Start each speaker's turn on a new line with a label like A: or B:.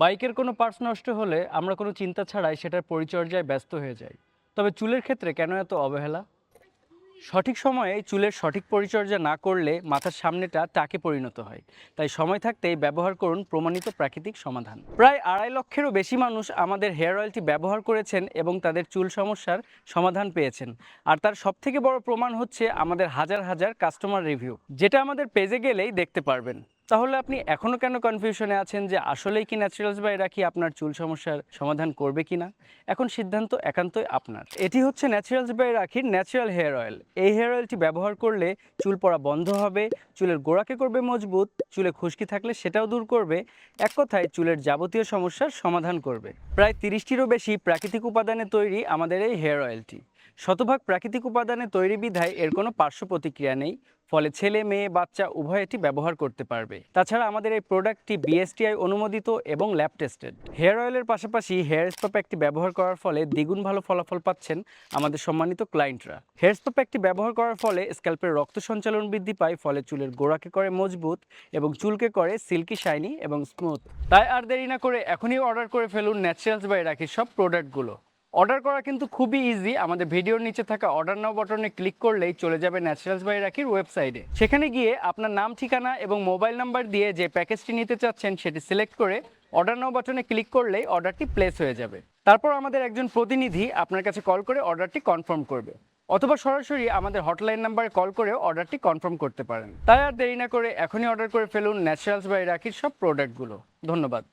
A: বাইকের কোনো পার্টস নষ্ট হলে আমরা কোনো চিন্তা ছাড়াই সেটার পরিচর্যায় ব্যস্ত হয়ে যাই। তবে চুলের ক্ষেত্রে কেন এত অবহেলা? সঠিক সময়ে চুলের সঠিক পরিচর্যা না করলে মাথার সামনেটা টাকে পরিণত হয়। তাই সময় থাকতেই ব্যবহার করুন প্রমাণিত প্রাকৃতিক সমাধান। প্রায় আড়াই লক্ষেরও বেশি মানুষ আমাদের হেয়ার অয়েলটি ব্যবহার করেছেন এবং তাদের চুল সমস্যার সমাধান পেয়েছেন। আর তার সবথেকে বড় প্রমাণ হচ্ছে আমাদের হাজার হাজার কাস্টমার রিভিউ, যেটা আমাদের পেজে গেলেই দেখতে পারবেন। তাহলে আপনি এখনও কেন কনফিউশনে আছেন যে আসলেই কি ন্যাচারালস বাই রাখি আপনার চুল সমস্যার সমাধান করবে কি না এখন সিদ্ধান্ত একান্তই আপনার। এটি হচ্ছে ন্যাচারালস বাই রাখির ন্যাচারাল হেয়ার অয়েল এই হেয়ার অয়েলটি ব্যবহার করলে চুল পড়া বন্ধ হবে, চুলের গোড়াকে করবে মজবুত, চুলে খুশকি থাকলে সেটাও দূর করবে, এক কথায় চুলের যাবতীয় সমস্যার সমাধান করবে। প্রায় তিরিশটিরও বেশি প্রাকৃতিক উপাদানে তৈরি আমাদের এই হেয়ার অয়েলটি শতভাগ প্রাকৃতিক উপাদানে তৈরি বিধায় এর কোনো পার্শ্ব প্রতিক্রিয়া নেই, ফলে ছেলে, মেয়ে, বাচ্চা উভয় এটি ব্যবহার করতে পারবে। তাছাড়া আমাদের এই প্রোডাক্টটি বিএসটিআই অনুমোদিত এবং ল্যাব টেস্টেড। হেয়ার অয়েলের পাশাপাশি হেয়ার স্পা প্যাকটি ব্যবহার করার ফলে দ্বিগুণ ভালো ফলাফল পাচ্ছেন আমাদের সম্মানিত ক্লায়েন্টরা। হেয়ার স্পা প্যাকটি ব্যবহার করার ফলে স্ক্যাল্পের রক্ত সঞ্চালন বৃদ্ধি পায়, ফলে চুলের গোড়াকে করে মজবুত এবং চুলকে করে সিল্কি, শাইনি এবং স্মুথ। তাই আর দেরি না করে এখনই অর্ডার করে ফেলুন ন্যাচারালস বাই রাখি সব প্রোডাক্টগুলো। অর্ডার করা কিন্তু খুবই ইজি আমাদের ভিডিওর নিচে থাকা অর্ডার নাও বাটনে ক্লিক করলেই চলে যাবে ন্যাচারালস বাই রাখির ওয়েবসাইটে সেখানে গিয়ে আপনার নাম, ঠিকানা এবং মোবাইল নাম্বার দিয়ে যে প্যাকেজটি নিতে চাচ্ছেন সেটি সিলেক্ট করে অর্ডার নাও বাটনে ক্লিক করলেই অর্ডারটি প্লেস হয়ে যাবে। তারপর আমাদের একজন প্রতিনিধি আপনার কাছে কল করে অর্ডারটি কনফার্ম করবে। অথবা সরাসরি আমাদের হটলাইন নাম্বারে কল করেও অর্ডারটি কনফার্ম করতে পারেন। তাই আর দেরি না করে এখনই অর্ডার করে ফেলুন ন্যাচারালস বাই রাখির সব প্রোডাক্টগুলো ধন্যবাদ।